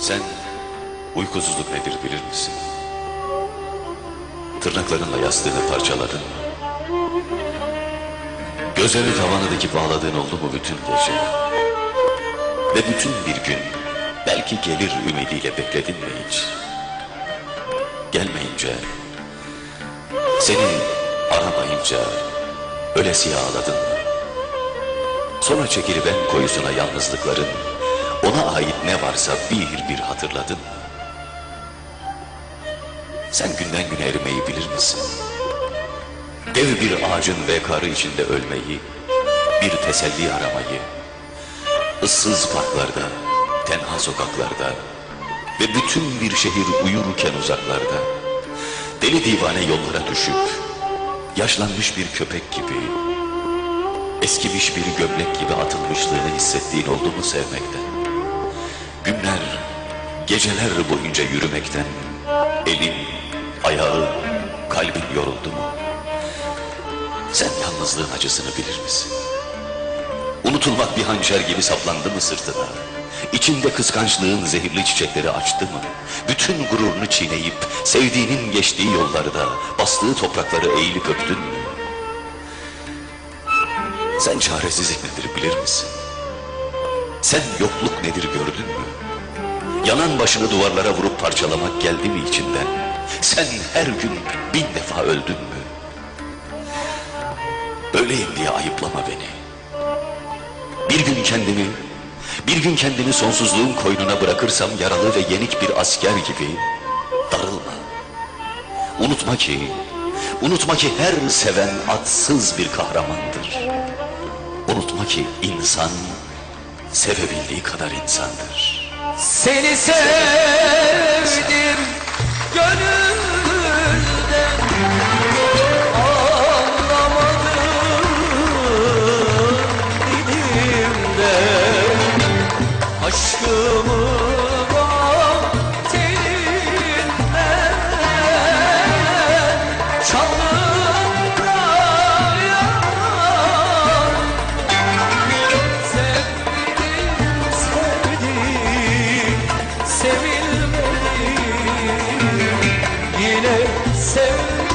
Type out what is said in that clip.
Sen uykusuzluk nedir bilir misin? Tırnaklarınla yastığını parçaladın? Gözlerini tavana dikip ağladığın oldu mu bütün gece? Ve bütün bir gün belki gelir ümidiyle bekledin mi hiç? Gelmeyince, seni aramayınca ölesiye ağladın mı? Sonra çekilip en koyusuna yalnızlıkların, ona ait ne varsa bir bir hatırladın? Sen günden güne erimeyi bilir misin? Dev bir ağacın vekarı içinde ölmeyi, bir teselli aramayı, ıssız parklarda, tenha sokaklarda ve bütün bir şehir uyurken uzaklarda, deli divane yollara düşüp, yaşlanmış bir köpek gibi, eskimiş bir gömlek gibi atılmışlığını hissettiğin oldu mu sevmekten? Günler, geceler boyunca yürümekten, elin, ayağın, kalbin yoruldu mu? Sen yalnızlığın acısını bilir misin? Unutulmak bir hançer gibi saplandı mı sırtına? İçinde kıskançlığın zehirli çiçekleri açtı mı? Bütün gururunu çiğneyip sevdiğinin geçtiği yollarda bastığı toprakları eğilip öptün mü? Sen çaresizlik nedir bilir misin? Sen yokluk nedir gördün mü? Yanan başını duvarlara vurup parçalamak geldi mi içinden? Sen her gün bin defa öldün mü? Böyleyim diye ayıplama beni. Bir gün kendimi, bir gün kendimi sonsuzluğun koynuna bırakırsam yaralı ve yenik bir asker gibi darılma. Unutma ki, unutma ki her seven atsız bir kahramandır. Unutma ki insan sevebildiği kadar insandır. Seni sevdim serve.